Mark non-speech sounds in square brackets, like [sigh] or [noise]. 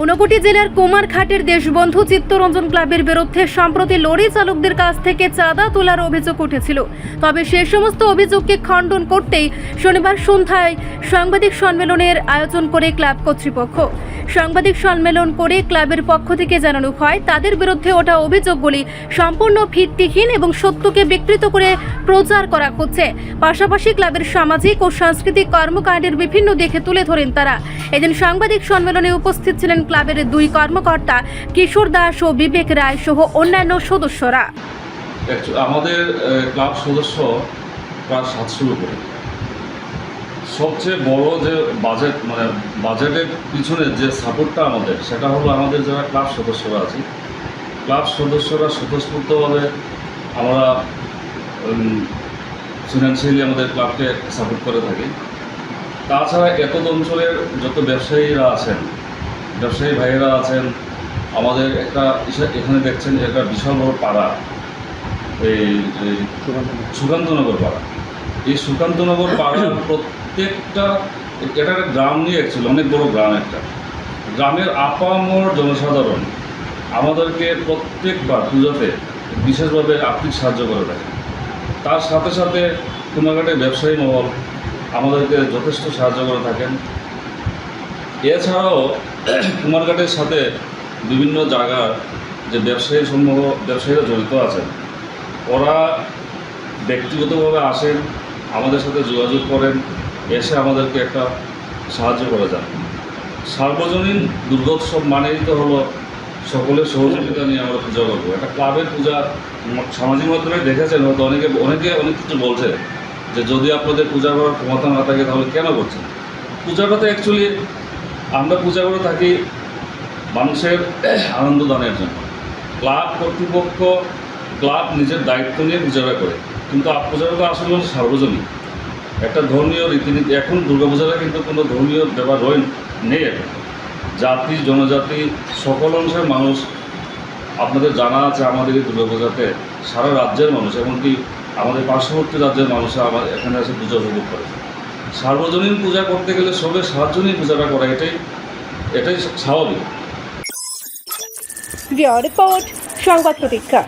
ঊনকোটি জেলার কুমারঘাটের দেশবন্ধু চিত্তরঞ্জন ক্লাবের বিরুদ্ধে সম্প্রতি লরি চালকদের কাছ থেকে চাঁদা তোলার অভিযোগ উঠেছিল। তবে সে সমস্ত অভিযোগকে খণ্ডন করতেই শনিবার সন্ধ্যায় সাংবাদিক সম্মেলনের আয়োজন করে ক্লাব কর্তৃপক্ষ। সাংবাদিক সম্মেলন করে ক্লাবের পক্ষ থেকে জানানো হয়, তাদের বিরুদ্ধে ওঠা অভিযোগগুলি সম্পূর্ণ ভিত্তিহীন এবং সত্যকে বিকৃত করে প্রচার করা হচ্ছে। পাশাপাশি ক্লাবের সামাজিক ও সাংস্কৃতিক কর্মকাণ্ডের বিভিন্ন দিকে তুলে ধরেন তারা। এদিন সাংবাদিক সম্মেলনে উপস্থিত ছিলেন ক্লাবের দুই কর্মকর্তা কিশোর দাস ও বিবেক রায় সহ অন্যান্য সদস্যরা। আমাদের ক্লাব সদস্য প্রায় সাতশোর উপরে। সবচেয়ে বড় যে বাজেট মানে বাজেটের পিছনে যে সাপোর্টটা আমাদের সেটা হলো আমাদের যারা ক্লাব সদস্যরা আছি। ক্লাব সদস্যরা স্বতঃস্ফূর্তভাবে আমরা ফিনান্সিয়ালি আমাদের ক্লাবকে সাপোর্ট করে থাকি। তাছাড়া এতদ অঞ্চলের যত ব্যবসায়ীরা আছেন ব্যবসায়ী ভাইয়েরা আছেন আমাদের একটা এখানে দেখছেন একটা বিশাল বড় পাড়া এই এই সুকান্তনগর। পাড়া। এই সুকান্তনগর পাড়ার প্রত্যেকটা, এটা একটা গ্রাম নিয়ে অ্যাকচুয়ালি অনেক বড় গ্রাম একটা। গ্রামের আপামর জনসাধারণ আমাদেরকে প্রত্যেকবার পুজোতে বিশেষভাবে আর্থিক সাহায্য করে থাকে। তার সাথে সাথে কুমারঘাটের ব্যবসায়ী মহল আমাদেরকে যথেষ্ট সাহায্য করে থাকেন। এছাড়াও [clears throat] কুমারঘাটের সাথে বিভিন্ন জায়গার যে ব্যবসায়ী সমূহ, ব্যবসায়ীরা জড়িত আছেন, ওরা ব্যক্তিগতভাবে আসেন, আমাদের সাথে যোগাযোগ করেন। এসে আমাদেরকে একটা সাহায্য করে যান। সার্বজনীন দুর্গোৎসব মানেই তো হলো সকলের সহযোগিতা নিয়ে আমরা পূজা করব। একটা ক্লাবের পূজা সামাজিক মাধ্যমে দেখেছেন, হয়তো অনেকে অনেকে অনেক কিছু বলছে যে যদি আপনাদের পূজা করার ক্ষমতা না থাকে তাহলে কেন করছেন? পূজাটা তো অ্যাকচুয়ালি আমরা পূজা করে থাকি মানুষের আনন্দ দানের জন্য। ক্লাব কর্তৃপক্ষ, ক্লাব নিজের দায়িত্ব নিয়ে পূজাটা করে। কিন্তু পূজাটা তো আসলে সার্বজনীন। একটা ধর্মীয় রীতিনীতি, এখন দুর্গাপূজাটা কিন্তু কোনো ধর্মীয় ব্যাপার রয়ে নেই জাতি, জনজাতি, সকল অংশের মানুষ আপনাদের জানা আছে আমাদের এই দুর্গাপূজাতে, সারা রাজ্যের মানুষ, এমনকি আমাদের পার্শ্ববর্তী রাজ্যের মানুষরা আমার এখানে এসে পূজা উপভোগ করে। সার্বজনীন পূজা করতে গেলে সবে নিয়ে পূজাটা করা, এটাই এটাই স্বাভাবিক। রিপোর্ট, সংবাদ প্রতীক্ষা।